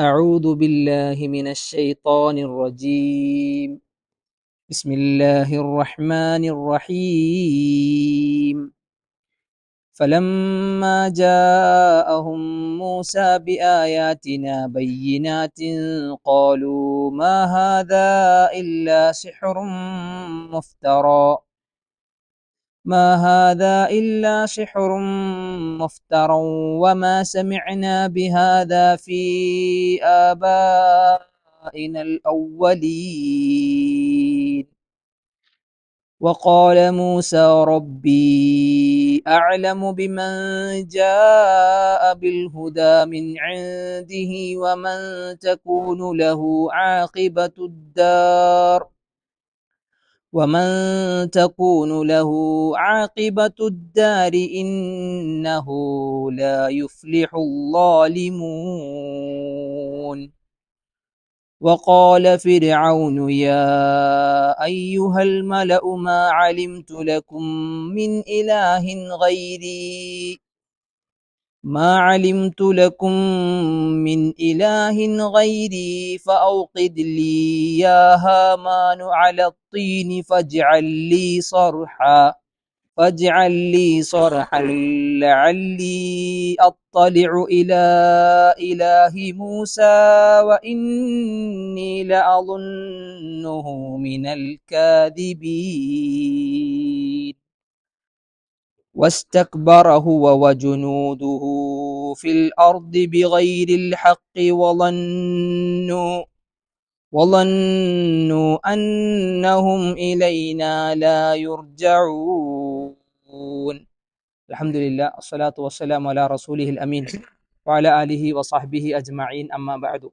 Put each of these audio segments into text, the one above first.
أعوذ بالله من الشيطان الرجيم. بسم الله الرحمن الرحيم. فلما جاءهم موسى بآياتنا بينات قالوا ما هذا إلا سحر مفترى. ما هذا إلا سحر مفترى وما سمعنا بهذا في آبائنا الأولين. وقال موسى ربي أعلم بمن جاء بالهدى من عنده ومن تكون له عاقبة الدار. ومن تكون له عاقبة الدار إنه لا يفلح الظالمون وقال فرعون يا أيها الملأ ما علمت لكم من إله غيري ما علمت لكم من إله غيري فأوقد لي يا هامان على الطين فاجعل لي صرحا فاجعل لي صرحا لعلي أطلع إلى إله موسى وإني لأظنه من الكاذبين. واستكبر هو وجنوده في الأرض بغير الحق وظنوا وظنوا أنهم إلينا لا يرجعون. الحمد لله الصلاة والسلام على رسوله الأمين وعلى آله وصحبه أجمعين أما بعد.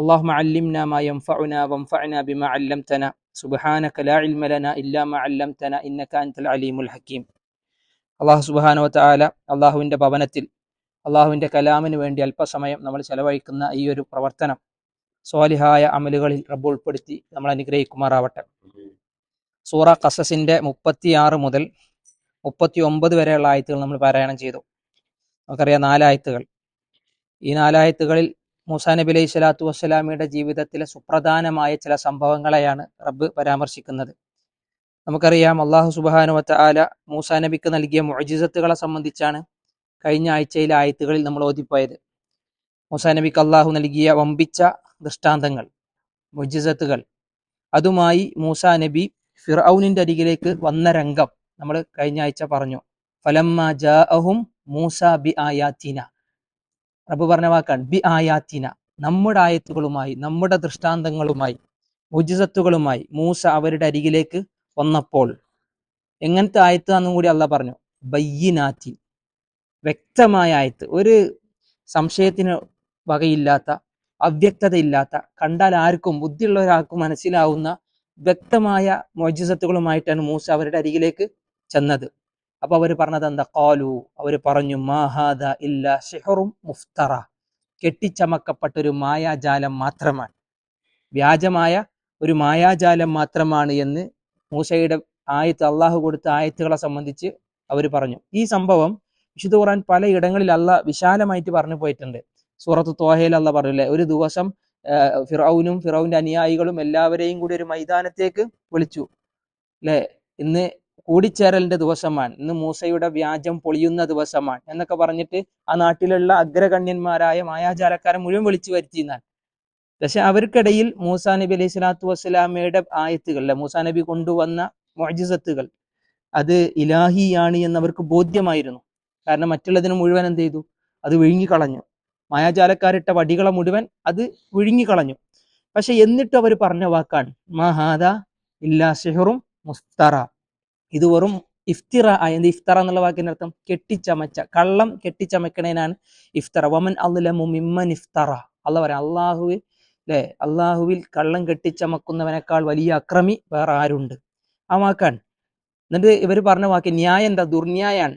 اللهم علمنا ما ينفعنا وانفعنا بما علمتنا. سبحانك لا علم لنا إلا ما علمتنا إنك أنت العليم الحكيم. അള്ളാഹു സുബാനോ താല അള്ളാഹുവിന്റെ ഭവനത്തിൽ അള്ളാഹുവിന്റെ കലാമിന് വേണ്ടി അല്പസമയം നമ്മൾ ചെലവഴിക്കുന്ന ഈ ഒരു പ്രവർത്തനം സ്വാലിഹായ അമലുകളിൽ റബ്ബ് ഉൾപ്പെടുത്തി നമ്മൾ അനുഗ്രഹിക്കുമാറാവട്ടെ. സൂറ കസസിന്റെ മുപ്പത്തിയാറ് മുതൽ മുപ്പത്തി ഒമ്പത് വരെയുള്ള ആയത്തുകൾ നമ്മൾ പാരായണം ചെയ്തു. നമുക്കറിയാം നാലായത്തുകൾ. ഈ നാലായത്തുകളിൽ മൂസാ നബി അലൈഹി സ്വലാത്തു വസ്സലാമിയുടെ ജീവിതത്തിലെ സുപ്രധാനമായ ചില സംഭവങ്ങളെയാണ് റബ്ബ് പരാമർശിക്കുന്നത്. നമുക്കറിയാം അള്ളാഹു സുബാനുവത്ത ആല മൂസാ നബിക്ക് നൽകിയ മൊജിസത്തുകളെ സംബന്ധിച്ചാണ് കഴിഞ്ഞ ആഴ്ചയിലെ ആയത്തുകളിൽ നമ്മൾ ഓതിപ്പോയത്. മൂസാ നബിക്ക് അള്ളാഹു നൽകിയ വമ്പിച്ച ദൃഷ്ടാന്തങ്ങൾ മൊജിസത്തുകൾ അതുമായി മൂസാ നബി ഫിറൌനിന്റെ അരികിലേക്ക് വന്ന രംഗം നമ്മൾ കഴിഞ്ഞ ആഴ്ച പറഞ്ഞു. ഫലമ്മ ജാഅഹും മൂസ ബി ആയാത്തിന. റബ്ബ് പറഞ്ഞ വാക്കാണ് ബി ആയാത്തിന. നമ്മുടെ ആയത്തുകളുമായി നമ്മുടെ ദൃഷ്ടാന്തങ്ങളുമായി മുജിസത്തുകളുമായി മൂസ അവരുടെ അരികിലേക്ക് വന്നപ്പോൾ എങ്ങനത്തെ ആയത്താന്നും കൂടി അല്ല പറഞ്ഞു. ബയ്യനാറ്റി വ്യക്തമായ ആയത്ത്. ഒരു സംശയത്തിന് വകയില്ലാത്ത അവ്യക്തതയില്ലാത്ത കണ്ടാൽ ആർക്കും ബുദ്ധിയുള്ള ഒരാൾക്കും മനസ്സിലാവുന്ന വ്യക്തമായ മോജിസത്തുകളുമായിട്ടാണ് മൂസ അവരുടെ അരികിലേക്ക് ചെന്നത്. അപ്പൊ അവർ പറഞ്ഞത് എന്താ? കാലു അവർ പറഞ്ഞു മാഹാദ ഇല്ല ഷെഹറും മുഫ്തറ. കെട്ടിച്ചമക്കപ്പെട്ട ഒരു മായാജാലം മാത്രമാണ്. വ്യാജമായ ഒരു മായാജാലം മാത്രമാണ് എന്ന് മൂസയുടെ ആയത്ത് അള്ളാഹു കൊടുത്ത ആയത്തുകളെ സംബന്ധിച്ച് അവർ പറഞ്ഞു. ഈ സംഭവം വിശുദ്ധ ഖുർആൻ പല ഇടങ്ങളിൽ അല്ല വിശാലമായിട്ട് പറഞ്ഞു പോയിട്ടുണ്ട്. സൂറത്ത് തോഹയിൽ അല്ല പറഞ്ഞില്ലേ ഒരു ദിവസം ഫിറൌനും ഫിറൌന്റെ അനുയായികളും എല്ലാവരെയും കൂടി ഒരു മൈതാനത്തേക്ക് വിളിച്ചു. അല്ലെ ഇന്ന് കൂടിച്ചേരലിന്റെ ദിവസമാണ്. ഇന്ന് മൂസയുടെ വ്യാജം പൊളിയുന്ന ദിവസമാണ്. എന്നൊക്കെ പറഞ്ഞിട്ട് ആ നാട്ടിലുള്ള അഗ്രഗണ്യന്മാരായ മായാജാലക്കാരെ മുഴുവൻ വിളിച്ചു വരുത്തിയെന്നാണ്. പക്ഷെ അവർക്കിടയിൽ മൂസാ നബി അലൈഹി സ്വലാത്തു വസ്സലാമയുടെ ആയത്തുകൾ അല്ലെ മൂസാ നബി കൊണ്ടുവന്ന മോജിസത്തുകൾ അത് ഇലാഹിയാണ് എന്ന് അവർക്ക് ബോധ്യമായിരുന്നു. കാരണം മറ്റുള്ളതിന് മുഴുവൻ എന്ത് ചെയ്തു? അത് വിഴുങ്ങിക്കളഞ്ഞു. മായാജാലക്കാരിട്ട വടികളെ മുഴുവൻ അത് വിഴുങ്ങിക്കളഞ്ഞു. പക്ഷെ എന്നിട്ട് അവർ പറഞ്ഞ വാക്കാണ് മഹാദ ഇല്ലാ ഷെഹറും മുസ്തറ ഇത് വെറും ഇഫ്തിറ എന്ത് ഇഫ്തറ എന്നുള്ള വാക്കിന്റെ അർത്ഥം കെട്ടിച്ചമച്ച കള്ളം കെട്ടിച്ചമക്കണേനാണ് ഇഫ്തറ. വമൻ അള്ളമു മിമ്മൻ ഇഫ്തറ. അല്ല പറയാം അല്ലെ അള്ളാഹുവിൽ കള്ളം കെട്ടിച്ചമക്കുന്നവനേക്കാൾ വലിയ അക്രമി വേറെ ആരുണ്ട്? ആ വാക്കാണ്. എന്നിട്ട് ഇവർ പറഞ്ഞ വാക്ക് ന്യായം എന്താ? ദുർന്യായാണ്.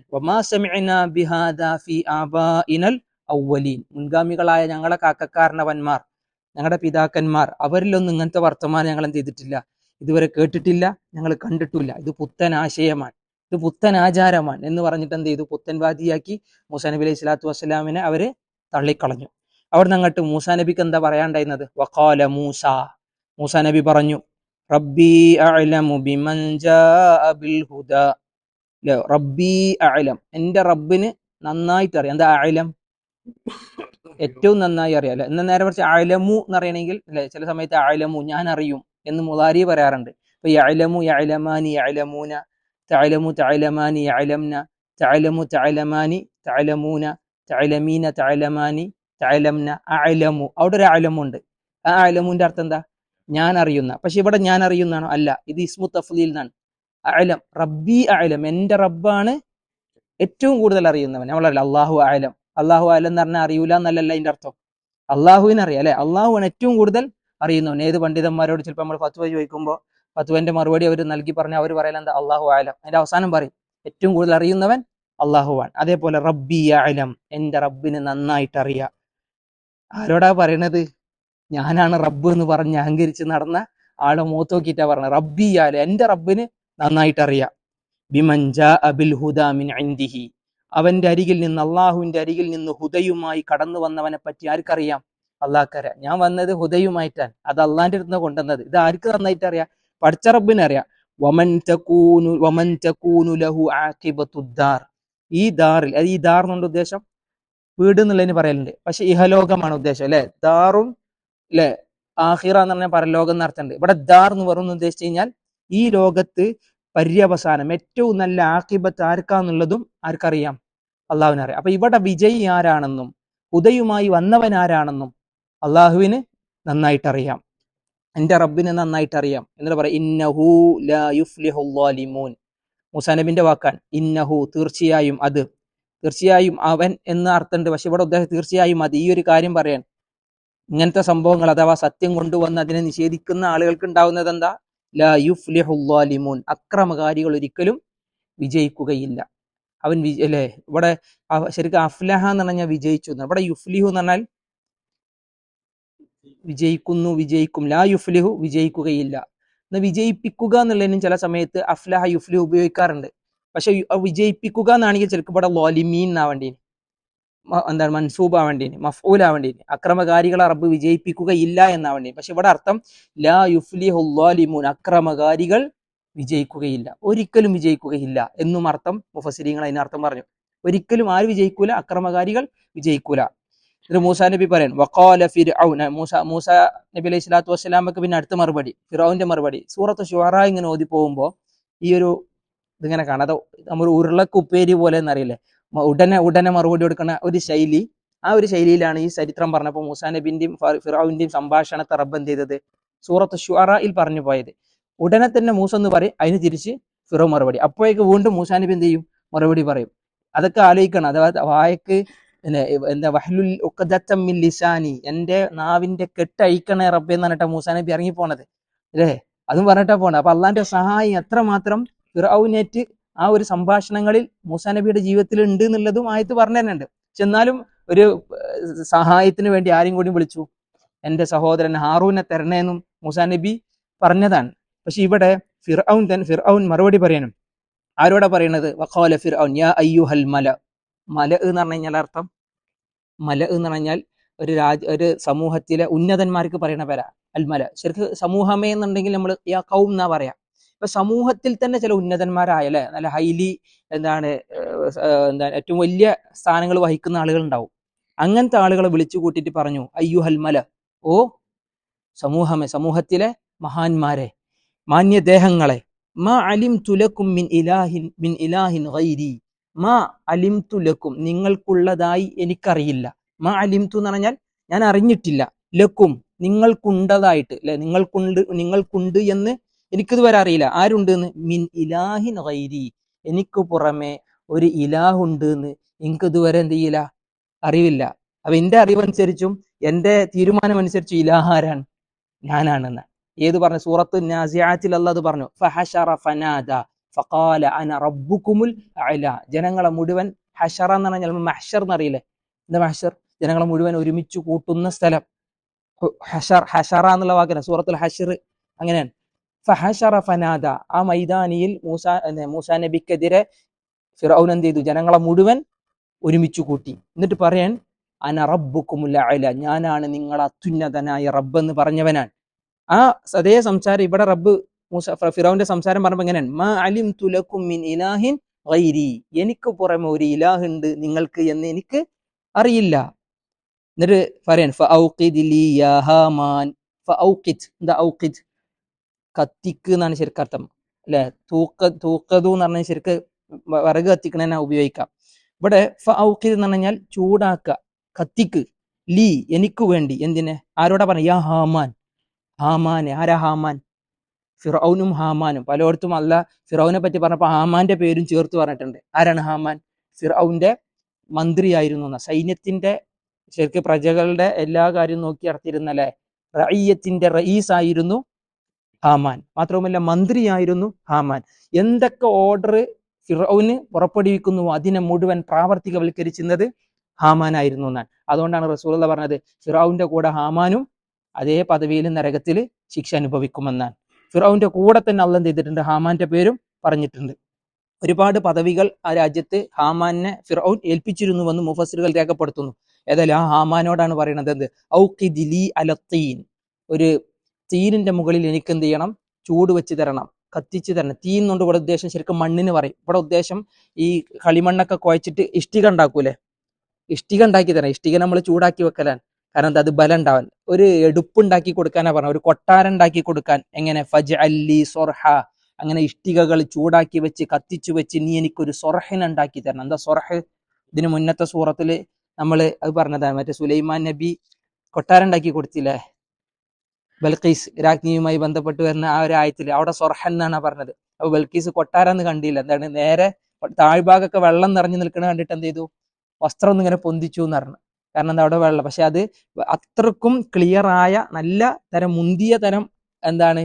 ഔവലീൻ മുൻഗാമികളായ ഞങ്ങളെ കാക്കക്കാരനവന്മാർ ഞങ്ങളുടെ പിതാക്കന്മാർ അവരിലൊന്നും ഇങ്ങനത്തെ വർത്തമാനം ഞങ്ങൾ എന്ത് ചെയ്തിട്ടില്ല. ഇതുവരെ കേട്ടിട്ടില്ല ഞങ്ങൾ കണ്ടിട്ടില്ല ഇത് പുത്തൻ ആശയമാണ്. ഇത് പുത്തൻ ആചാരമാണ് എന്ന് പറഞ്ഞിട്ട് എന്ത് ചെയ്തു? പുത്തൻവാദിയാക്കി മുസാനബി അലൈഹി സ്വലാത്തു വസ്സലാമിനെ അവർ തള്ളിക്കളഞ്ഞു. അവിടുന്ന് അങ്ങോട്ട് മൂസാ നബിക്ക് എന്താ പറയാണ്ടായിരുന്നത് വഖാല മൂസ. മൂസാ നബി പറഞ്ഞു റബ്ബി അഅലമു ബിമൻ ജാഅ ബിൽ ഹുദാ? റബ്ബി അഅലം. എന്റെ റബ്ബിന് നന്നായിട്ട് അറിയാം. എന്താ അഅലം? ഏറ്റവും നന്നായി അറിയാം അല്ലെ എന്നാൽ നേരെ കുറച്ച് അലമു എന്ന് പറയണമെങ്കിൽ അല്ലെ ചില സമയത്ത് അലമു ഞാൻ അറിയും എന്ന് മുതാരി പറയാറുണ്ട്. ഇപ്പൊ യഅലമു യഅലമാനി യഅലമൂന തലമു തഅലമാനി യഅലംന തലമു തഅലമാനി തഅലമൂന തഅലമീന തഅലമാനി തഅലംന അലമു. അവിടെ ഒരു അലമുണ്ട്. ആ അലമുന്റെ അർത്ഥം എന്താ? ഞാൻ അറിയുന്ന. പക്ഷെ ഇവിടെ ഞാൻ അറിയുന്നതാണോ? അല്ല. ഇത് ഇസ്മു തഫ്ലീൽ എന്നാണ് അലം. റബ്ബി അലം. എന്റെ റബ്ബാണ് ഏറ്റവും കൂടുതൽ അറിയുന്നവൻ. നമ്മളല്ല അള്ളാഹു അലം. അള്ളാഹു അലം എന്ന് പറഞ്ഞാൽ അറിയൂല എന്നല്ലല്ല അതിന്റെ അർത്ഥം. അള്ളാഹുവിനെ അറിയാം അല്ലെ? അള്ളാഹുവാണ് ഏറ്റവും കൂടുതൽ അറിയുന്നവൻ. ഏത് പണ്ഡിതന്മാരോട് ചിലപ്പോൾ നമ്മൾ ഫത്വ ചോദിക്കുമ്പോൾ ഫത്വന്റെ മറുപടി അവർ നൽകി പറഞ്ഞാൽ അവർ പറയല എന്താ? അള്ളാഹു ആലം അതിന്റെ അവസാനം പറയും. ഏറ്റവും കൂടുതൽ അറിയുന്നവൻ അള്ളാഹുവാൻ അതേപോലെ റബ്ബി അലം. എന്റെ റബ്ബിന് നന്നായിട്ട് അറിയാം. ആരോടാ പറയണത്? ഞാനാണ് റബ്ബ് എന്ന് പറഞ്ഞ് അഹങ്കരിച്ച് നടന്ന ആളെ മൂത്ത് നോക്കിയിട്ടാ പറഞ്ഞത് റബ്ബി ആൽ എന്റെ റബ്ബിന് നന്നായിട്ട് അറിയാം ബിമഞ്ച അബിൽ ഹുദാ മിൻ ഇൻദിഹി. അവന്റെ അരികിൽ നിന്ന് അള്ളാഹുവിന്റെ അരികിൽ നിന്ന് ഹുദയുമായി കടന്നു വന്നവനെ പറ്റി ആർക്കറിയാം? അള്ളാഹ്ക്കറിയാം ഞാൻ വന്നത് ഹുദയുമായിട്ടാണ്. അത് അള്ളാന്റെ അടുത്ത് കൊണ്ടുവന്നത്. ഇത് ആർക്ക് നന്നായിട്ട് അറിയാം പഠിച്ച റബ്ബിനെ അറിയാം. വമൻ വമൻ ലഹു ഈ ദാറിൽ അത് ഈ ദാർ എന്നുള്ള ഉദ്ദേശം വീട് എന്നുള്ളതിന് പറയലുണ്ട്. പക്ഷെ ഇഹലോകമാണ് ഉദ്ദേശം അല്ലെ? ദാറും അല്ലെ? ആഹിറ എന്ന് പറഞ്ഞാൽ പരലോകം എന്ന് അർത്ഥമുണ്ട്. ഇവിടെ ദാർ എന്ന് പറയുന്നത് ഉദ്ദേശിച്ചു കഴിഞ്ഞാൽ ഈ ലോകത്ത് പര്യവസാനം ഏറ്റവും നല്ല ആക്കിബത്ത് ആർക്കാന്നുള്ളതും ആർക്കറിയാം? അള്ളാഹുവിനറിയാം. അപ്പൊ ഇവിടെ വിജയി ആരാണെന്നും ഉദയുമായി വന്നവൻ ആരാണെന്നും അള്ളാഹുവിന് നന്നായിട്ട് അറിയാം എന്റെ റബ്ബിനെ നന്നായിട്ട് അറിയാം എന്നിട്ട് പറയാം ഇന്നഹു ലാ യുഫ്ലിഹുല്ലാലിമൂൻ മൂസാ നബിന്റെ വാക്കാൻ ഇന്നഹു തീർച്ചയായും അത്. തീർച്ചയായും അവൻ എന്ന് അർത്ഥമുണ്ട്. പക്ഷെ ഇവിടെ ഉദ്ദേശം തീർച്ചയായും അത് ഈ ഒരു കാര്യം പറയാൻ. ഇങ്ങനത്തെ സംഭവങ്ങൾ അഥവാ സത്യം കൊണ്ടുവന്ന് അതിനെ നിഷേധിക്കുന്ന ആളുകൾക്ക് ഉണ്ടാവുന്നത് എന്താ? ലാ യുഫ്ലിഹുല്ലാലിമൂൻ അക്രമകാരികൾ ഒരിക്കലും വിജയിക്കുകയില്ല. അവൻ വിജ അല്ലേ? ഇവിടെ ശരിക്കും അഫ്ലഹ എന്ന് പറഞ്ഞാൽ വിജയിച്ചു ഇവിടെ യുഫ്ലിഹു എന്ന് പറഞ്ഞാൽ വിജയിക്കുന്നു വിജയിക്കും. ലാ യുഫ്ലിഹു വിജയിക്കുകയില്ല. എന്ന് വിജയിപ്പിക്കുക എന്നുള്ളതിനും ചില സമയത്ത് അഫ്ലഹ യുഫ്ലിഹു ഉപയോഗിക്കാറുണ്ട്. പക്ഷെ വിജയിപ്പിക്കുക എന്നാണെങ്കിൽ ചിലപ്പോൾ ഇവിടെ ലോലിമീൻ ആവേണ്ടി എന്താണ് മൻസൂബ് ആവേണ്ടീന് മഫൂൽ ആവേണ്ടീന് അക്രമകാരികളെ റബ്ബ് വിജയിപ്പിക്കുകയില്ല എന്നാവേണ്ടി പക്ഷെ ഇവിടെ അർത്ഥം ലാ യുഫ്ലിഹു ലാലിമൂൻ അക്രമകാരികൾ വിജയിക്കുകയില്ല ഒരിക്കലും വിജയിക്കുകയില്ല എന്നും അർത്ഥം മുഫസിരിങ്ങൾ അതിനർത്ഥം പറഞ്ഞു. ഒരിക്കലും ആര് വിജയിക്കൂല? അക്രമകാരികൾ വിജയിക്കൂല. ഇത് മൂസാ നബി പറയാൻ വഖാല ഫിർഔന മൂസ മൂസ നബി അലൈഹി സ്വലാത്തു വസ്സലാമക്ക് പിന്നെ അടുത്ത മറുപടി ഫിറൌന്റെ മറുപടി. സൂറത്ത് ഷുഹറ ഇങ്ങനെ ഓതി പോകുമ്പോൾ ഈ ഒരു ഇതിങ്ങനെ കാണാം. അത് നമ്മൾ ഉരുളക്ക് ഉപ്പേരി പോലെ എന്നറിയില്ലേ? ഉടനെ ഉടനെ മറുപടി കൊടുക്കുന്ന ഒരു ശൈലി. ആ ഒരു ശൈലിയിലാണ് ഈ ചരിത്രം പറഞ്ഞപ്പോൾ മൂസാ നബിന്റെയും ഫ- ഫിറൌന്റെയും സംഭാഷണത്തെ റബ്ബ് എന്ത് ചെയ്തത്? സൂറത്ത് ഷുറയിൽ പറഞ്ഞു പോയത്. ഉടനെ തന്നെ മൂസ എന്ന് പറയും അതിന് തിരിച്ച് ഫിറോ മറുപടി. അപ്പോഴേക്ക് വീണ്ടും മൂസാ നബി എന്ത് ചെയ്യും? മറുപടി പറയും. അതൊക്കെ ആലോചിക്കണം. അഥവാ വായക്ക് എന്താ വഹലുൽ ഉഖദത്തം മിൻ ലിസാനി. എന്റെ നാവിന്റെ കെട്ട് റബ്ബെന്ന് റബ്ബേ എന്ന് പറഞ്ഞിട്ടാ മൂസാ നബി ഇറങ്ങി അല്ലേ? അതും പറഞ്ഞിട്ടാ പോണത് അപ്പൊ അള്ളാന്റെ സഹായം എത്രമാത്രം ഫിറൌനേറ്റ് ആ ഒരു സംഭാഷണങ്ങളിൽ മൂസാ നബിയുടെ ജീവിതത്തിൽ ഉണ്ട് എന്നുള്ളതും ആയത്ത് പറഞ്ഞു തന്നെയുണ്ട് എന്നാലും ഒരു സഹായത്തിന് വേണ്ടി ആരെയും കൂടി വിളിച്ചു. എന്റെ സഹോദരൻ ഹാറൂനെ തരണേന്നും മൂസാ നബി പറഞ്ഞതാണ്. പക്ഷെ ഇവിടെ ഫിർഔൻ തൻ ഫിർഔൻ മറുപടി പറയണം. ആരോടാ പറയണത്? വഖാല ഫിർഔൻ യാ അയ്യുഹൽ മല. മല എന്ന് പറഞ്ഞു കഴിഞ്ഞാൽ അർത്ഥം മല എന്ന് പറഞ്ഞാൽ ഒരു രാജ ഒരു സമൂഹത്തിലെ ഉന്നതന്മാർക്ക് പറയുന്ന പേരാ അൽമല ശരിക്ക് സമൂഹമേ എന്നുണ്ടെങ്കിൽ നമ്മൾ യാ കൗം എന്നാ പറയാ. ഇപ്പൊ സമൂഹത്തിൽ തന്നെ ചില ഉന്നതന്മാരായ അല്ലെ നല്ല ഹൈലി എന്താണ് എന്താണ് ഏറ്റവും വലിയ സ്ഥാനങ്ങൾ വഹിക്കുന്ന ആളുകൾ ഉണ്ടാവും അങ്ങനത്തെ ആളുകളെ വിളിച്ചു കൂട്ടിയിട്ട് പറഞ്ഞു അയ്യുഹൽ മല ഓ സമൂഹമേ സമൂഹത്തിലെ മഹാന്മാരെ മാന്യദേഹങ്ങളെ മാ അലിം തുലക്കും മിൻ ഇലാഹിൻ മിൻ ഇലാഹിൻ ഗൈരി മാ അലിം തുലക്കും നിങ്ങൾക്കുള്ളതായി എനിക്കറിയില്ല. മാ അലിംതു എന്ന് പറഞ്ഞാൽ ഞാൻ അറിഞ്ഞിട്ടില്ല. ലക്കും നിങ്ങൾക്കുണ്ടതായിട്ട് അല്ലെ? നിങ്ങൾക്കുണ്ട് നിങ്ങൾക്കുണ്ട് എന്ന് എനിക്കിതുവരെ അറിയില്ല. ആരുണ്ട് എന്ന് മിൻ ഇലാഹിൻ ഗൈരി. എനിക്ക് പുറമെ ഒരു ഇലാഹുണ്ട് എന്ന് എനിക്ക് ഇതുവരെ എന്ത് ചെയ്യില്ല? അറിവില്ല. അപ്പൊ എന്റെ അറിവനുസരിച്ചും എന്റെ തീരുമാനം അനുസരിച്ചും ഇലാഹാരാണ് ഞാനാണെന്ന്. ഏത് പറഞ്ഞു? സൂറത്ത് നാസിയാത്തിൽ പറഞ്ഞു. ഫനാദ. ഫഖാല അന റബ്ബുക്കുമുൽ അല ജനങ്ങളെ മുഴുവൻ ഹഷറ എന്ന് പറഞ്ഞാൽ മഹ്ഷർ എന്നറിയില്ലേ? എന്താ മഹ്ഷർ? ജനങ്ങളെ മുഴുവൻ ഒരുമിച്ച് കൂട്ടുന്ന സ്ഥലം. ഹഷർ ഹഷറ എന്നുള്ള വാക്കിനാണ് സൂറത്തുൽ ഹഷർ അങ്ങനെയാണ്. ഫഹഷറ ഫനാദ. ആ മൈതാനിയിൽ മൂസ മൂസാ നബിക്കെതിരെ ഫിറൌൻ എന്ത് ചെയ്തു? ജനങ്ങളെ മുഴുവൻ ഒരുമിച്ച് കൂട്ടി. എന്നിട്ട് പറയാൻ അന റബ്ബുക്കുമുല്ല അല ഞാനാണ് നിങ്ങൾ അത്യുന്നതനായ റബ്ബ് എന്ന് പറഞ്ഞവനാണ്. ആ അതേ സംസാരം ഇവിടെ റബ്ബ് മൂസ ഫിറൌന്റെ സംസാരം പറഞ്ഞപ്പോ എങ്ങനെയാണ്? മാ അലിം തുലക്കും മിൻ ഇലാഹിൻ ഗൈരി. എനിക്ക് പുറമെ ഒരു ഇലാഹ് ഉണ്ട് നിങ്ങൾക്ക് എന്ന് എനിക്ക് അറിയില്ല. എന്നിട്ട് പറയാൻ ഫഔഖിദ് ലി യാ ഫഔഖിദ് എന്താ ഔഖിദ്? കത്തിക്ക് എന്നാണ് ശരിക്കും അർത്ഥം. അല്ലെ? തൂക്ക തൂക്കതു എന്ന് പറഞ്ഞാൽ ശരിക്ക് വിറക് കത്തിക്കണ ഉപയോഗിക്കാം. ഇവിടെ ഫഔഖിദ് എന്ന് പറഞ്ഞാൽ ചൂടാക്കുക കത്തിക്ക്. ലീ എനിക്ക് വേണ്ടി. എന്തിനെ? ആരോടാ പറഞ്ഞ? യാ ഹാമാൻ. ഹാമാനെ. ആരാ ഹാമാൻ? ഫിറൌനും ഹാമാനും. പലയിടത്തും അല്ല ഫിറൌനെ പറ്റി പറഞ്ഞപ്പോൾ ഹാമാന്റെ പേരും ചേർത്ത് പറഞ്ഞിട്ടുണ്ട്. ആരാണ് ഹാമാൻ? ഫിറൌന്റെ മന്ത്രിയായിരുന്നു എന്ന. സൈന്യത്തിന്റെ ശരിക്ക് പ്രജകളുടെ എല്ലാ കാര്യവും നോക്കി നടത്തിയിരുന്നല്ലേ? റയ്യത്തിന്റെ റയീസ് ആയിരുന്നു ഹാമാൻ. മാത്രവുമല്ല മന്ത്രിയായിരുന്നു ഹാമാൻ. എന്തൊക്കെ ഓർഡർ ഫിറോവിന് പുറപ്പെടുവിക്കുന്നു അതിനെ മുഴുവൻ പ്രാവർത്തികവൽക്കരിച്ചിരുന്നത് ഹാമാനായിരുന്നു എന്നാണ്. അതുകൊണ്ടാണ് റസൂൽ പറഞ്ഞത് ഫിറൌന്റെ കൂടെ ഹാമാനും അതേ പദവിയിൽ നരകത്തിൽ ശിക്ഷ അനുഭവിക്കുമെന്നാണ്. ഫിറോവിന്റെ കൂടെ തന്നെ അള്ള ചെയ്തിട്ടുണ്ട്? ഹാമാന്റെ പേരും പറഞ്ഞിട്ടുണ്ട്. ഒരുപാട് പദവികൾ ആ രാജ്യത്ത് ഹാമാനെ ഫിറൌൻ ഏൽപ്പിച്ചിരുന്നുവെന്ന് മുഫസിറുകൾ രേഖപ്പെടുത്തുന്നു. ഏതായാലും ആ ഹാമാനോടാണ് പറയുന്നത് എന്ത്? ഔക്കിദിലി അലത്തീൻ. ഒരു തീരിന്റെ മുകളിൽ എനിക്ക് എന്ത് ചെയ്യണം? ചൂട് വെച്ച് തരണം കത്തിച്ച് തരണം. തീ എന്നുകൊണ്ട് ഇവിടെ ഉദ്ദേശം ശരിക്കും മണ്ണിന് പറയും. ഇവിടെ ഉദ്ദേശം ഈ കളിമണ്ണൊക്കെ കുഴച്ചിട്ട് ഇഷ്ടിക ഉണ്ടാക്കൂലേ? ഇഷ്ടിക ഉണ്ടാക്കി തരാം ഇഷ്ടിക നമ്മൾ ചൂടാക്കി വെക്കലാണ്. കാരണം അത് ബലം ഉണ്ടാവാൻ. ഒരു എടുപ്പുണ്ടാക്കി കൊടുക്കാനാ പറഞ്ഞത്. ഒരു കൊട്ടാരം ഉണ്ടാക്കി കൊടുക്കാൻ. എങ്ങനെ? ഫജ് അല്ലി സൊർഹ. അങ്ങനെ ഇഷ്ടികകൾ ചൂടാക്കി വെച്ച് കത്തിച്ചു വെച്ച് നീ എനിക്കൊരു സൊറഹിനെ ഉണ്ടാക്കി തരണം. എന്താ സൊറഹ് ഇതിന് മുന്നത്തെ സൂറത്തിൽ നമ്മൾ അത് പറഞ്ഞതാണ്. മറ്റേ സുലൈമാൻ നബി കൊട്ടാരം ഉണ്ടാക്കി കൊടുത്തില്ലേ? ബൽക്കീസ് രാജ്ഞിയുമായി ബന്ധപ്പെട്ട് വരുന്ന ആ ഒരു ആയത്തിൽ അവിടെ സൊർഹൻ എന്നാണ് പറഞ്ഞത്. അപ്പൊ ബൽക്കീസ് കൊട്ടാരം എന്ന് കണ്ടില്ല. എന്താണ്? നേരെ താഴ്ഭാഗമൊക്കെ വെള്ളം നിറഞ്ഞു നിൽക്കണ കണ്ടിട്ട് എന്ത് ചെയ്തു? വസ്ത്രം ഒന്നും ഇങ്ങനെ പൊന്തിച്ചു എന്ന് പറഞ്ഞു. കാരണം എന്താ അവിടെ വെള്ളം? പക്ഷെ അത് അത്രക്കും ക്ലിയറായ നല്ല തരം മുന്തിയ തരം എന്താണ്?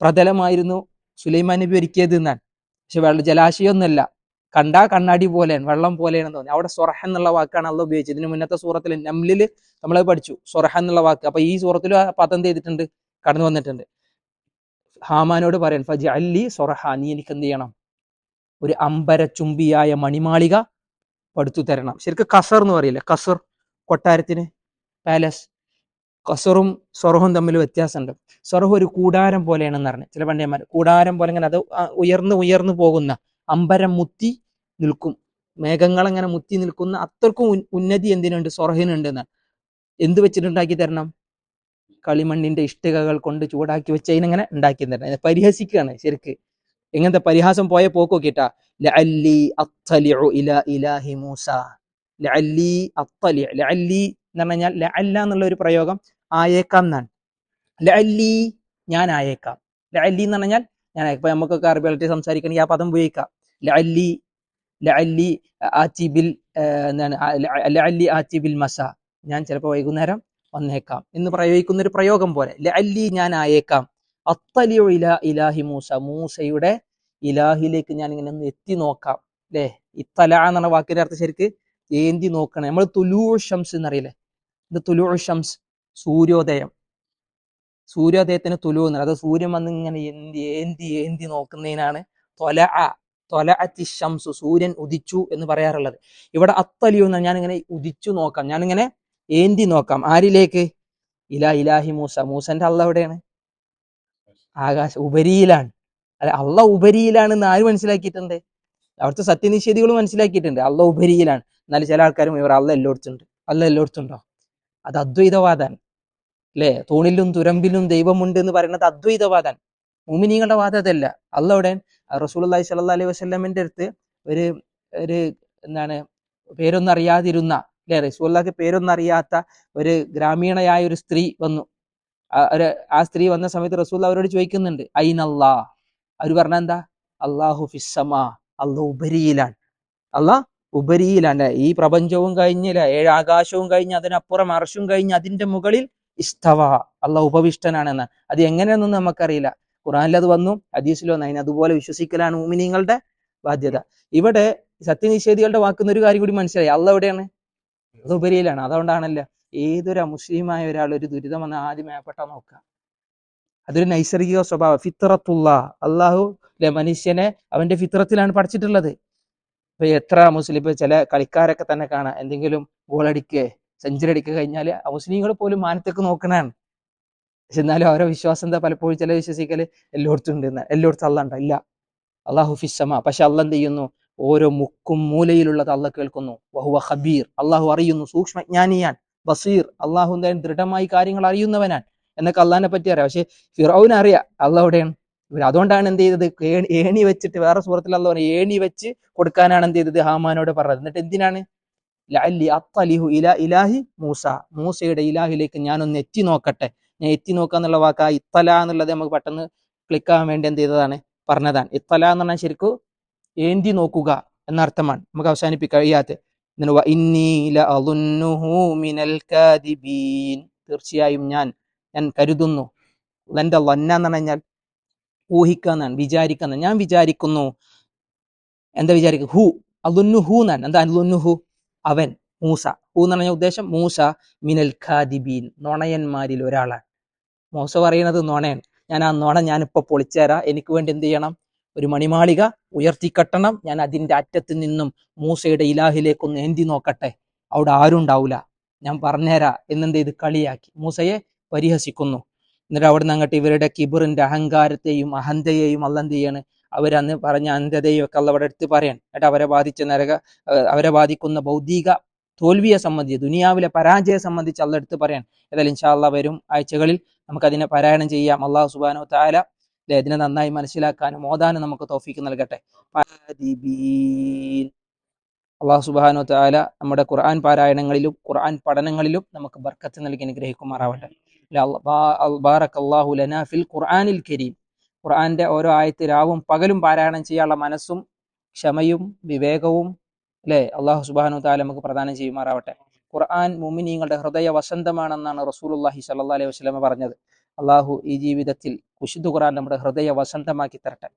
പ്രതലമായിരുന്നു സുലൈമാൻ നബി ഒരുക്കിയത് എന്നാണ്. പക്ഷെ വെള്ള ജലാശയമൊന്നുമല്ല. കണ്ടാ കണ്ണാടി പോലെയാണ് വെള്ളം പോലെയാണെന്ന് തോന്നി. അവിടെ സൊറഹ എന്നുള്ള വാക്കാണ് അള്ള ഉപയോഗിച്ചത്. ഇതിന് മുന്നത്തെ സൂറത്തിൽ നംലിൽ നമ്മളത് പഠിച്ചു സൊറഹ എന്നുള്ള വാക്ക്. അപ്പൊ ഈ സൂറത്തിൽ പദം ചെയ്തിട്ടുണ്ട്? കടന്നു വന്നിട്ടുണ്ട്. ഹാമാനോട് പറയാൻ ഫജി അല്ലി സൊറഹ നീ എനിക്ക് എന്ത് ചെയ്യണം? ഒരു അമ്പര ചുംബിയായ മണിമാളിക പടുത്തു തരണം. ശരിക്കും കസർ എന്ന് പറയില്ല? കസർ കൊട്ടാരത്തിന് പാലസ്. കസറും സൊറഹും തമ്മിൽ വ്യത്യാസമുണ്ട്. സൊറഹ് ഒരു കൂടാരം പോലെയാണെന്ന് പറഞ്ഞു ചില പണ്ഡിയന്മാർ കൂടാരം പോലെ ഇങ്ങനെ അത് ഉയർന്ന് ഉയർന്നു പോകുന്ന അമ്പരം മുത്തി നിൽക്കും. മേഘങ്ങൾ അങ്ങനെ മുത്തി നിൽക്കുന്ന അത്രക്കും ഉന്നതി എന്തിനുണ്ട്? സ്വർഹിനുണ്ട് എന്ന് എന്ത് വെച്ചിട്ടുണ്ടാക്കി തരണം? കളിമണ്ണിന്റെ ഇഷ്ടികകൾ കൊണ്ട് ചൂടാക്കി വെച്ച് അതിനെങ്ങനെ ഉണ്ടാക്കി തരണം. പരിഹസിക്കുകയാണ് ശരിക്ക്. എങ്ങനത്തെ പരിഹാസം പോയ പോക്കോ ലഅല്ലി അത്തലിഉ ഇലാ ഇലാഹി മൂസ. ലഅല്ലി ലഅല്ലി ലഅല്ല ഒരു പ്രയോഗം ആയേക്കാം എന്നാണ്. ലഅല്ലി ഞാൻ ആയേക്കാം. ലഅല്ലി എന്ന് പറഞ്ഞാൽ ഞാൻ ഇപ്പൊ നമുക്കൊക്കെ അറബികളായിട്ട് സംസാരിക്കണമെങ്കിൽ ആ പദം ഉപയോഗിക്കാം. ലഅല്ലി ലഅല്ലി ആറ്റി ബിൽ ഏഹ് എന്താണ് ലഅല്ലി ബിൽ മസ. ഞാൻ ചിലപ്പോൾ വൈകുന്നേരം വന്നേക്കാം. എന്ന് പ്രയോഗിക്കുന്ന ഒരു പ്രയോഗം പോലെ ലഅല്ലി ഞാൻ ആയേക്കാം. അത്തലിയു ഇല ഇലാഹി മൂസ. മൂസയുടെ ഇലാഹിലേക്ക് ഞാൻ ഇങ്ങനെ ഒന്ന് എത്തി നോക്കാം. അല്ലേ ഇത്തല എന്നുള്ള വാക്കിന്റെ അർത്ഥം ശരിക്ക്. ഏന്തി നോക്കണം. നമ്മൾ തുലൂ ഷംസ് എന്നറിയില്ലേ? ഇത് തുലൂ ഷംസ് സൂര്യോദയം. സൂര്യോദയത്തിന് തുലു എന്ന് പറയും. അത് സൂര്യൻ വന്ന് ഇങ്ങനെ എന്തി ഏന്തി ഏന്തി നോക്കുന്നതിനാണ് തൊല. തൊല ശംസു സൂര്യൻ ഉദിച്ചു എന്ന് പറയാറുള്ളത്. ഇവിടെ അത്തലിയു എന്ന് ഞാനിങ്ങനെ ഉദിച്ചു നോക്കാം. ഞാനിങ്ങനെ ഏന്തി നോക്കാം. ആരിലേക്ക്? ഇലാ ഇലാഹി മൂസ. മൂസന്റെ അള്ള എവിടെയാണ്? ആകാശ ഉപരിയിലാണ്. അല്ല അള്ള ഉപരിയിലാണെന്ന് ആര് മനസ്സിലാക്കിയിട്ടുണ്ട്? അവിടുത്തെ സത്യനിഷേധികൾ മനസ്സിലാക്കിയിട്ടുണ്ട്. അള്ള ഉപരിയിലാണ്. എന്നാലും ചില ആൾക്കാരും ഇവർ അള്ള എല്ലോടുത്തുണ്ട്. അല്ല എല്ലോടുത്തുണ്ടോ? അത് അദ്വൈതവാദാണ്. അല്ലേ തൂണിലും തുരമ്പിലും ദൈവമുണ്ട് എന്ന് പറയുന്നത് അദ്വൈതവാദാണ്. മുമിനിങ്ങളുടെ വാദത്തല്ല അള്ളവിടെ റസൂൽ അള്ളഹി സല്ലാ അലൈഹി വസ്ലമിന്റെ അടുത്ത് ഒരു ഒരു എന്താണ് പേരൊന്നും അറിയാതിരുന്ന അല്ലെ? റസൂല്ലാക്ക് പേരൊന്നും അറിയാത്ത ഒരു ഗ്രാമീണയായ ഒരു സ്ത്രീ വന്നു. ഒരു ആ സ്ത്രീ വന്ന സമയത്ത് റസൂൽ അവരോട് ചോദിക്കുന്നുണ്ട് ഐനല്ലാ അവർ പറഞ്ഞ എന്താ? അള്ളാഹു ഫിസ്സമാ അള്ളാഹ് ഉപരിയിലാണ്. അള്ളാഹ് ഉപരിയിലാണ്. ഈ പ്രപഞ്ചവും കഴിഞ്ഞില്ല ഏഴ് ആകാശവും കഴിഞ്ഞ് അതിനപ്പുറം അർഷും കഴിഞ്ഞ് അതിന്റെ മുകളിൽ ഇസ്തവ അള്ളാഹ് ഉപവിഷ്ടനാണെന്ന്. അത് എങ്ങനെയാണെന്നൊന്നും നമുക്കറിയില്ല. ഖുറാനിൽ അത് വന്നു ഹദീസിൽ വന്നു. അതിന് അതുപോലെ വിശ്വസിക്കലാണ് മൂമിനിങ്ങളുടെ ബാധ്യത. ഇവിടെ സത്യനിഷേധികളുടെ വാക്കുന്ന ഒരു കാര്യം കൂടി മനസ്സിലായി. അള്ള എവിടെയാണ്? അത് ഉപരിയിലാണ്. അതുകൊണ്ടാണല്ലോ ഏതൊരു അമുസ്ലിമായ ഒരാൾ ഒരു ദുരിതം വന്ന ആദ്യം മേപ്പെട്ട നോക്കുക. അതൊരു നൈസർഗിക സ്വഭാവം. ഫിത്രത്തുള്ള അള്ളാഹു അല്ലെ മനുഷ്യനെ അവന്റെ ഫിത്രത്തിലാണ് പഠിച്ചിട്ടുള്ളത് ഇപ്പൊ എത്ര മുസ്ലിം ഇപ്പൊ ചില കളിക്കാരൊക്കെ തന്നെ കാണാം. എന്തെങ്കിലും ഗോൾ അടിക്കുക സെഞ്ചുറി അടിക്കുക കഴിഞ്ഞാൽ മുസ്ലിങ്ങൾ പോലും മാനത്തേക്ക് നോക്കണതാണ്. പക്ഷെ എന്നാലും അവരെ വിശ്വാസം എന്താ? പലപ്പോഴും ചില വിശ്വസിക്കൽ എല്ലായിടത്തും ഉണ്ട് എല്ലായിടത്തും അല്ല ഉണ്ടോ? ഇല്ല. അള്ളാഹു ഫിസമ പക്ഷെ അല്ല എന്ത് ചെയ്യുന്നു? ഓരോ മുക്കും മൂലയിലുള്ളത് അല്ല കേൾക്കുന്നു. വഹുവ ഹബീർ അള്ളാഹു അറിയുന്നു. സൂക്ഷ്മജ്ഞാനിയാൻ. ബസീർ. അള്ളാഹു എന്തായാലും ദൃഢമായി കാര്യങ്ങൾ അറിയുന്നവനാൻ. എന്നൊക്കെ അള്ളാഹിനെ പറ്റി അറിയാം. പക്ഷെ ഫിറൌന് അറിയാം. ഇവർ അതുകൊണ്ടാണ് എന്ത് ചെയ്തത്? ഏണി- വെച്ചിട്ട് വേറെ സൂറത്തിൽ അല്ല പറഞ്ഞു ഏണി വെച്ച് കൊടുക്കാനാണ് എന്ത് ചെയ്തത് ഹാമാനോട് പറഞ്ഞത്. എന്നിട്ട് എന്തിനാണ്? ഇലാഹി മൂസ. മൂസയുടെ ഇലാഹിലേക്ക് ഞാനൊന്ന് എത്തി നോക്കട്ടെ. എത്തി നോക്കുക എന്നുള്ള വാക്ക് ആ ഇത്തല എന്നുള്ളത് നമുക്ക് പെട്ടെന്ന് ക്ലിക്ക് ആവാൻ വേണ്ടി എന്ത് ചെയ്തതാണ് പറഞ്ഞതാണ്. ഇത്തല എന്ന് പറഞ്ഞാൽ ശരിക്കും ഏന്തി നോക്കുക എന്ന അർത്ഥമാണ് നമുക്ക് അവസാനിപ്പിക്കാൻ കഴിയാത്ത തീർച്ചയായും ഞാൻ ഞാൻ കരുതുന്നു. എന്റെ ലന്ന എന്ന് പറഞ്ഞാൽ ഊഹിക്കാന്നാണ് വിചാരിക്കുന്ന ഞാൻ വിചാരിക്കുന്നു. എന്താ വിചാരിക്കുക? ഹു അലുന്നു ഹു എന്നാണ്. എന്താ അലുന്നു ഹു അവൻ മൂസ. ഹു എന്ന് പറഞ്ഞ ഉദ്ദേശം മൂസ മിനൽ ഖാദിബീൻ നുണയന്മാരിൽ ഒരാളാണ്. മൂസ പറയുന്നത് നോണയാണ്. ഞാൻ ആ നോണ ഞാനിപ്പോൾ പൊളിച്ചേരാ എനിക്ക് വേണ്ടി എന്ത് ചെയ്യണം? ഒരു മണിമാളിക ഉയർത്തിക്കെട്ടണം. ഞാൻ അതിന്റെ അറ്റത്ത് നിന്നും മൂസയുടെ ഇലാഹിലേക്കൊന്ന് ഏന്തി നോക്കട്ടെ. അവിടെ ആരും ഉണ്ടാവില്ല ഞാൻ പറഞ്ഞുതരാ. എന്നെന്ത് ഇത് കളിയാക്കി. മൂസയെ പരിഹസിക്കുന്നു. എന്നിട്ട് അവിടെ നിന്ന് അങ്ങോട്ട് ഇവരുടെ കിബിറിന്റെ അഹങ്കാരത്തെയും അഹന്തയെയും അല്ല എന്ത് ചെയ്യാണ്? അവരന്ന് പറഞ്ഞ അന്ധതയും ഒക്കെ അവിടെ എടുത്ത് പറയാൻ എന്നിട്ട് അവരെ ബാധിച്ച നരക അവരെ ബാധിക്കുന്ന ഭൗതിക തോൽവിയെ സംബന്ധിച്ച് ദുനിയാവിലെ പരാജയം സംബന്ധിച്ച് അല്ല എടുത്ത് പറയാൻ ഏതായാലും ഇൻഷാല്ല വരും ആഴ്ചകളിൽ നമുക്ക് അതിനെ പാരായണം ചെയ്യാം. അള്ളാഹു സുബാനോ താല ഇതിനെ നന്നായി മനസ്സിലാക്കാനും ഓതാനും നമുക്ക് തോഫിക്ക് നൽകട്ടെ. അള്ളാഹു സുബാനോ താല നമ്മുടെ ഖുർആൻ പാരായണങ്ങളിലും ഖുർആൻ പഠനങ്ങളിലും നമുക്ക് ബർക്കത്ത് നൽകി അനുഗ്രഹിക്കുമാറാവട്ടെ. ഫിൽ ഖുർആനിൽ കരീം. ഖുർആന്റെ ഓരോ ആയത്ത് രാവും പകലും പാരായണം ചെയ്യാനുള്ള മനസ്സും ക്ഷമയും വിവേകവും അല്ലേ അള്ളാഹു സുബാനു താല നമുക്ക് പ്രദാനം ചെയ്യുമാറാവട്ടെ. ഖുർആൻ മുമിനീങ്ങളുടെ ഹൃദയ വസന്തമാണെന്നാണ് റസൂലുള്ളാഹി സ്വല്ലല്ലാഹി അലൈഹി വസ്ലമ പറഞ്ഞത്. അള്ളാഹു ഈ ജീവിതത്തിൽ വിശുദ്ധ ഖുർആൻ നമ്മുടെ ഹൃദയ വസന്തമാക്കി തരട്ടെ.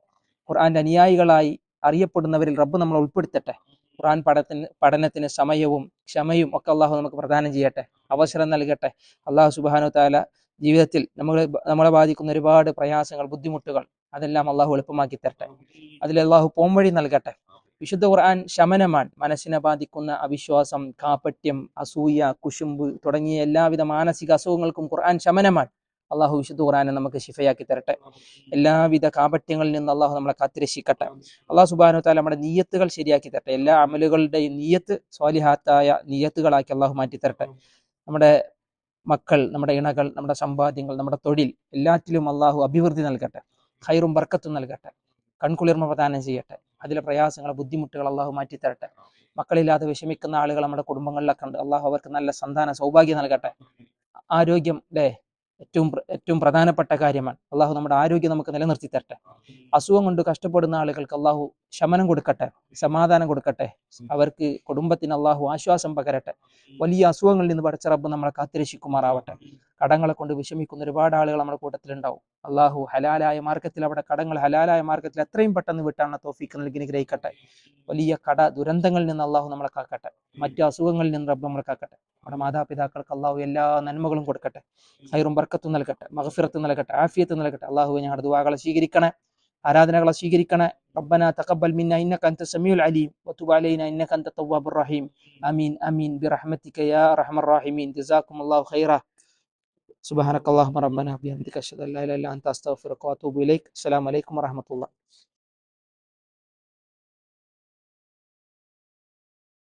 ഖുർആന്റെ അനുയായികളായി അറിയപ്പെടുന്നവരിൽ റബ്ബ് നമ്മൾ ഉൾപ്പെടുത്തട്ടെ. ഖുർആൻ പഠനത്തിന് പഠനത്തിന് സമയവും ക്ഷമയും ഒക്കെ അള്ളാഹു നമുക്ക് പ്രദാനം ചെയ്യട്ടെ. അവസരം നൽകട്ടെ. അള്ളാഹു സുബാനു താല ജീവിതത്തിൽ നമ്മളെ നമ്മളെ ബാധിക്കുന്ന ഒരുപാട് പ്രയാസങ്ങൾ ബുദ്ധിമുട്ടുകൾ അതെല്ലാം അള്ളാഹു എളുപ്പമാക്കി തരട്ടെ. അതിൽ അള്ളാഹു പോംവഴി നൽകട്ടെ. വിശുദ്ധ ഖുർആൻ ശമനമാണ്. മനസ്സിനെ ബാധിക്കുന്ന അവിശ്വാസം കാപ്പട്യം അസൂയ കുശുമ്പ് തുടങ്ങിയ എല്ലാവിധ മാനസിക അസുഖങ്ങൾക്കും ഖുർആൻ ശമനമാണ്. അള്ളാഹു വിശുദ്ധ ഖുറാനെ നമുക്ക് ശിഫയാക്കി തരട്ടെ. എല്ലാവിധ കാപട്യങ്ങളിൽ നിന്ന് അള്ളാഹു നമ്മളെ കാത്തിരക്ഷിക്കട്ടെ. അള്ളാഹു സുബാനു താല നമ്മുടെ നീയത്തുകൾ ശരിയാക്കി തരട്ടെ. എല്ലാ അമലുകളുടെയും നീയത്ത് സ്വാലിഹാത്തായ നീയത്തുകളാക്കി അള്ളാഹു മാറ്റി തരട്ടെ. നമ്മുടെ മക്കൾ നമ്മുടെ ഇണകൾ നമ്മുടെ സമ്പാദ്യങ്ങൾ നമ്മുടെ തൊഴിൽ എല്ലാറ്റിലും അള്ളാഹു അഭിവൃദ്ധി നൽകട്ടെ. ഹൈറും ബർക്കത്തും നൽകട്ടെ. കൺകുളിർമ പ്രദാനം ചെയ്യട്ടെ. അതിലെ പ്രയാസങ്ങൾ ബുദ്ധിമുട്ടുകൾ അള്ളാഹു മാറ്റിത്തരട്ടെ. മക്കളില്ലാതെ വിഷമിക്കുന്ന ആളുകൾ നമ്മുടെ കുടുംബങ്ങളിലൊക്കെ ഉണ്ട്. അള്ളാഹു അവർക്ക് നല്ല സന്താന സൗഭാഗ്യം നൽകട്ടെ. ആരോഗ്യം അല്ലേ ഏറ്റവും ഏറ്റവും പ്രധാനപ്പെട്ട കാര്യമാണ്. അള്ളാഹു നമ്മുടെ ആരോഗ്യം നമുക്ക് നിലനിർത്തി തരട്ടെ അസുഖം കൊണ്ട് കഷ്ടപ്പെടുന്ന ആളുകൾക്ക് അള്ളാഹു ശമനം കൊടുക്കട്ടെ സമാധാനം കൊടുക്കട്ടെ. അവർക്ക് കുടുംബത്തിന് അള്ളാഹു ആശ്വാസം പകരട്ടെ. വലിയ അസുഖങ്ങളിൽ നിന്ന് പഠിച്ച റബ്ബ് നമ്മളെ കാത്തിരക്ഷിക്കുമാറാവട്ടെ. കടങ്ങളെ കൊണ്ട് വിഷമിക്കുന്ന ഒരുപാട് ആളുകൾ നമ്മുടെ കൂട്ടത്തിലുണ്ടാവും അള്ളാഹു ഹലാലായ മാർഗത്തിൽ അവിടെ കടങ്ങൾ ഹലാലായ മാർഗത്തിൽ എത്രയും പെട്ടെന്ന് വിട്ടാണ് തോഫീക്ക് നൽകി അനുഗ്രഹിക്കട്ടെ വലിയ കട ദുരന്തങ്ങളിൽ നിന്ന് അള്ളാഹു നമ്മളെ കാക്കട്ടെ മറ്റു അസുഖങ്ങളിൽ നിന്ന് റബ്ബ് നമ്മളെ കാക്കട്ടെ നമ്മുടെ മാതാപിതാക്കൾക്ക് അള്ളാഹു എല്ലാ നന്മകളും കൊടുക്കട്ടെ ഹൈറും ബർക്കത്തും നൽകട്ടെ മഹഫിറത്ത് നൽകട്ടെ ആഫിയത്ത് നൽകട്ടെ അള്ളാഹു ഞങ്ങളുടെ ദുവാകളെ സ്വീകരിക്കണേ ആരാധനകളെ സ്വീകരിക്കണേ ربنا تقبل منا انك انت السميع العليم وتب علينا انك انت التواب الرحيم امين امين برحمتك يا ارحم الراحمين جزاكم الله خيرا سبحانك اللهم ربنا بحمدك اشهد ان لا اله الا انت استغفرك واتوب اليك السلام عليكم ورحمه الله